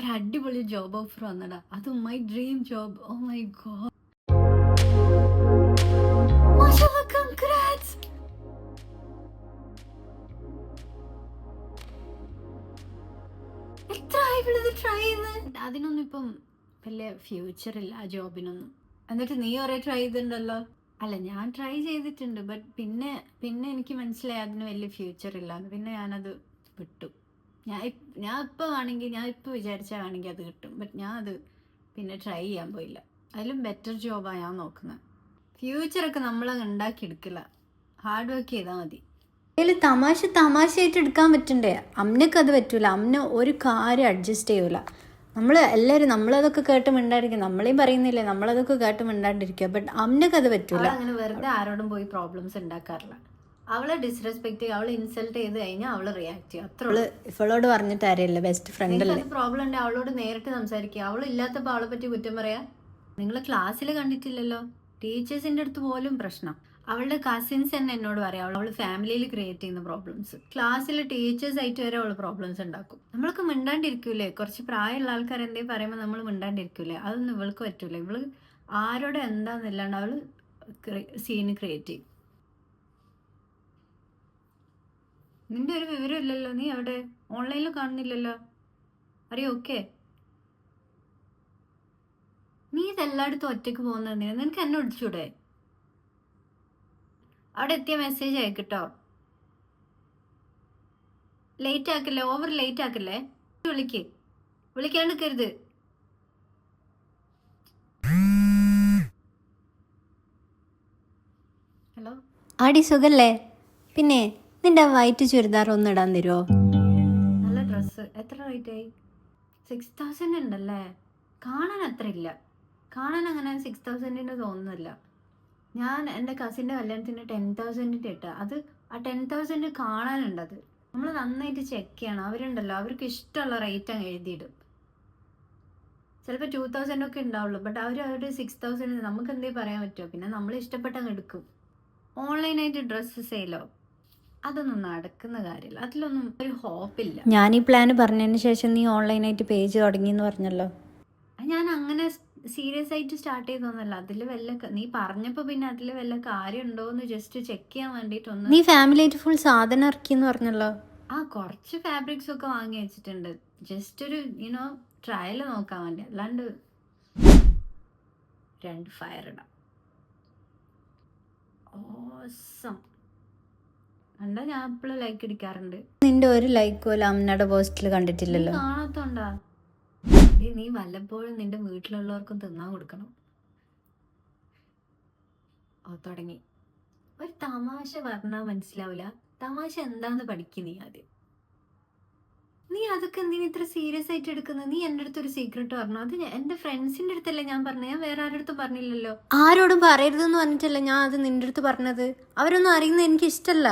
ഒരു അടിപൊളി job offer വന്നടാ. അത് my dream job oh my god അതിനൊന്നും ഇപ്പം വലിയ ഫ്യൂച്ചർ ഇല്ല ആ ജോബിനൊന്നും എന്നിട്ട് നീ ഒരേ ട്രൈ ചെയ്തിട്ടുണ്ടല്ലോ? അല്ല ഞാൻ ട്രൈ ചെയ്തിട്ടുണ്ട് ബട്ട് പിന്നെ പിന്നെ എനിക്ക് മനസ്സിലായി അതിന് വലിയ ഫ്യൂച്ചർ ഇല്ലാന്ന്. പിന്നെ ഞാനത് വിട്ടു. ഞാൻ ഞാൻ ഇപ്പോൾ വേണമെങ്കിൽ ഞാൻ ഇപ്പോൾ വിചാരിച്ചാൽ വേണമെങ്കിൽ അത് കിട്ടും. ബട്ട് ഞാൻ അത് പിന്നെ ട്രൈ ചെയ്യാൻ പോയില്ല. അതിലും ബെറ്റർ ജോബാണ് ഞാൻ നോക്കുന്നത് ഫ്യൂച്ചറൊക്കെ നമ്മളങ്ങ് ഉണ്ടാക്കിയെടുക്കില്ല ഹാർഡ് വർക്ക് ചെയ്താൽ മതി. അതിൽ തമാശ തമാശയായിട്ട് എടുക്കാൻ പറ്റണ്ടേ? അമ്മയ്ക്ക് അത് പറ്റൂല. അമ്മന ഒരു കാര്യം അഡ്ജസ്റ്റ് ചെയ്യൂല. നമ്മൾ എല്ലാവരും നമ്മളതൊക്കെ കേട്ട് മിണ്ടാണ്ടിരിക്കുക നമ്മളെയും പറയുന്നില്ലേ നമ്മളതൊക്കെ കേട്ട് മിണ്ടാണ്ടിരിക്കുക. ബട്ട് അമ്മയ്ക്ക് അത് പറ്റൂല. അങ്ങനെ വെറുതെ ആരോടും പോയി പ്രോബ്ലംസ് ഉണ്ടാക്കാറില്ല അവളെ ഡിസ്റെസ്പെക്ട് ചെയ്യുക അവളെ ഇൻസൾട്ട് ചെയ്ത് കഴിഞ്ഞാൽ അവൾ റിയാക്ട് ചെയ്യും. അത്ര ഇവളോട് പറഞ്ഞിട്ട് ആരെയല്ല ബെസ്റ്റ് ഫ്രണ്ട് പ്രോബ്ലം ഉണ്ട് അവളോട് നേരിട്ട് സംസാരിക്കുക. അവൾ ഇല്ലാത്തപ്പോൾ അവളെ പറ്റി കുറ്റം പറയാ? നിങ്ങൾ ക്ലാസ്സിൽ കണ്ടിട്ടില്ലല്ലോ? ടീച്ചേഴ്സിന്റെ അടുത്ത് പോലും പ്രശ്നം. അവളുടെ കസിൻസ് തന്നെ എന്നോട് പറയാം അവൾ ഫാമിലിയിൽ ക്രിയേറ്റ് ചെയ്യുന്ന പ്രോബ്ലംസ് ക്ലാസ്സിൽ ടീച്ചേഴ്സ് ആയിട്ട് വരെ അവൾ പ്രോബ്ലംസ് ഉണ്ടാക്കും. നമ്മൾക്ക് മിണ്ടാണ്ടിരിക്കൂലേ? കുറച്ച് പ്രായമുള്ള ആൾക്കാർ എന്തേ പറയുമ്പോൾ നമ്മൾ മിണ്ടാണ്ടിരിക്കൂലേ? അതൊന്നും ഇവൾക്ക് പറ്റൂല. ഇവൾ ആരോടെ എന്താന്നില്ലാണ്ട് അവൾ സീൻ ക്രിയേറ്റ് ചെയ്യും. നിന്റെ ഒരു വിവരം ഇല്ലല്ലോ നീ അവിടെ ഓൺലൈനിൽ കാണുന്നില്ലല്ലോ. അറിയോ ഓക്കെ നീ ഇതെല്ലായിടത്തും ഒറ്റയ്ക്ക് പോകുന്നത് നിനക്ക് എന്നെ വിളിച്ചൂടെ? അവിടെ എത്തിയ മെസ്സേജ് അയക്കട്ടോ ലേറ്റ് ആക്കല്ലേ? ഓവർ ലേറ്റ് ആക്കല്ലേ? വിളിക്ക്. വിളിക്കാണ്ട് നിൽക്കരുത് ഹലോ ആടി സുഖല്ലേ? പിന്നെ? നിന്റെ വൈറ്റ് ചുരിദാർ ഒന്ന് ഇടാൻ തരുമോ നല്ല ഡ്രസ്സ് എത്ര റേറ്റ് ആയി? സിക്സ് തൗസൻഡ് ഉണ്ടല്ലേ? കാണാൻ അത്ര ഇല്ല കാണാൻ അങ്ങനെ സിക്സ് തൗസൻഡിന്റെ തോന്നുന്നില്ല. ഞാൻ എന്റെ കസിന്റെ കല്യാണത്തിന് ടെൻ തൗസൻഡിന്റെ ഇട്ട. അത് ആ ടെൻ തൗസൻഡ് കാണാനുണ്ടത് നമ്മൾ നന്നായിട്ട് ചെക്ക് ചെയ്യണം. അവരുണ്ടല്ലോ. അവർക്ക് ഇഷ്ടമുള്ള റേറ്റ് അങ്ങ് എഴുതിയിടും. ചിലപ്പോൾ ടു തൗസൻഡ് ഒക്കെ ഉണ്ടാവുള്ളൂ. ബട്ട് അവർ അവരുടെ സിക്സ് തൗസൻഡ് നമുക്ക് എന്തേ പറയാൻ പറ്റുമോ? പിന്നെ നമ്മൾ ഇഷ്ടപ്പെട്ടങ്ങ് എടുക്കും. ഓൺലൈനായിട്ട് ഡ്രസ്സ് സെയിലോ അതൊന്നും നടക്കുന്ന കാര്യമില്ല അതിലൊന്നും ഒരു ഹോപ്പില്ല ഞാൻ ഈ പ്ലാൻ പറഞ്ഞതിന് ശേഷം നീ ഓൺലൈനായിട്ട് പേജ് തുടങ്ങി എന്ന് പറഞ്ഞല്ലോ. ഞാൻ അങ്ങനെ സീരിയസ് ആയിട്ട് സ്റ്റാർട്ട് ചെയ്തൊന്നല്ല അതിൽ വല്ല നീ പറഞ്ഞപ്പോ പിന്നെ അതിൽ വല്ല കാര്യം ഉണ്ടോ എന്ന് ജസ്റ്റ് ചെക്ക് ചെയ്യാൻ വേണ്ടിട്ടൊന്ന് നീ ഫാമിലി ആയിട്ട് ഫുൾ സാധനം ഇറക്കി എന്ന് പറഞ്ഞല്ലോ. ആ കുറച്ച് ഫാബ്രിക്സ് ഒക്കെ വാങ്ങി വെച്ചിട്ടുണ്ട്. ജസ്റ്റ് ഒരു യുനോ ട്രയൽ നോക്കാൻ വേണ്ടി. അല്ലാണ്ട് രണ്ട് ഫയർ ഇടാം. ഓസം കണ്ടാ ഞാൻ എപ്പോഴും ലൈക്ക് അടിക്കാറുണ്ട് നിന്റെ ഒരു ലൈക്ക് പോലും അമ്മയുടെ പോസ്റ്റിൽ കണ്ടിട്ടില്ലല്ലോ. നീ കാണാത്തോണ്ടാ. നീ വല്ലപ്പോഴും നിന്റെ വീട്ടിലുള്ളവർക്കും തിന്നാൻ കൊടുക്കണം. ഓ തുടങ്ങി. ഒരു തമാശ പറഞ്ഞാൽ മനസ്സിലാവില്ല തമാശ എന്താന്ന് പഠിക്കും നീ ആദ്യം. നീ അതൊക്കെ എന്തിനാ ഇത്ര സീരിയസ് ആയിട്ട് എടുക്കുന്നത് നീ എന്റെ അടുത്ത് ഒരു സീക്രട്ട് പറഞ്ഞു? അത് എന്റെ ഫ്രണ്ട്സിന്റെ അടുത്തല്ലേ ഞാൻ പറഞ്ഞു. ഞാൻ വേറെ ആരുടെ അടുത്തും പറഞ്ഞില്ലല്ലോ. ആരോടും പറയരുതെന്ന് പറഞ്ഞിട്ടല്ല ഞാൻ അത് നിന്റെ അടുത്ത് പറഞ്ഞത്? അവരൊന്നും അറിയുന്നത് എനിക്ക് ഇഷ്ടല്ല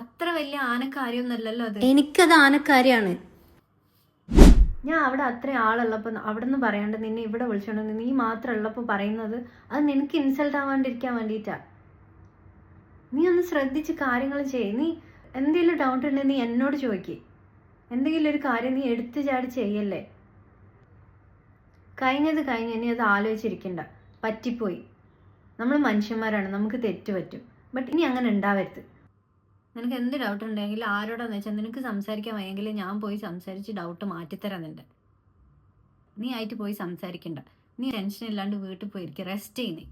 അത്ര വലിയ ആനക്കാര്യൊന്നല്ലല്ലോ അത്? എനിക്കത് ആനക്കാര്യാണ്. ഞാൻ അവിടെ അത്ര ആളുള്ളപ്പോൾ അവിടെ നിന്ന് പറയാണ്ട് നിന്നെ ഇവിടെ വിളിച്ചോണ്ട് നീ മാത്രം ഉള്ളപ്പോൾ പറയുന്നത് അത് നിനക്ക് ഇൻസൾട്ട് ആവാണ്ടിരിക്കാൻ വേണ്ടിട്ടാ നീ ഒന്ന് ശ്രദ്ധിച്ച് കാര്യങ്ങൾ ചെയ്യ്. നീ എന്തെങ്കിലും ഡൗട്ട് ഉണ്ടെങ്കിൽ നീ എന്നോട് ചോദിക്ക്. എന്തെങ്കിലും ഒരു കാര്യം നീ എടുത്തു ചാടി ചെയ്യല്ലേ? കഴിഞ്ഞത് കഴിഞ്ഞ് ഇനി അത് ആലോചിച്ചിരിക്കണ്ട. പറ്റിപ്പോയി. നമ്മൾ മനുഷ്യന്മാരാണ്. നമുക്ക് തെറ്റ് പറ്റും. ബട്ട് ഇനി അങ്ങനെ ഉണ്ടാവരുത്. നിനക്ക് എന്ത് ഡൗട്ട് ഉണ്ടെങ്കിൽ ആരോടാന്ന് വെച്ചാൽ നിനക്ക് സംസാരിക്കാൻ വയ്യെങ്കിൽ ഞാൻ പോയി സംസാരിച്ച് ഡൗട്ട് മാറ്റിത്തരാം നിന്റെ. നീ ആയിട്ട് പോയി സംസാരിക്കണ്ട. നീ ടെൻഷൻ ഇല്ലാണ്ട് വീട്ടിൽ പോയിരിക്കുക റെസ്റ്റ് ചെയ്യുന്നേ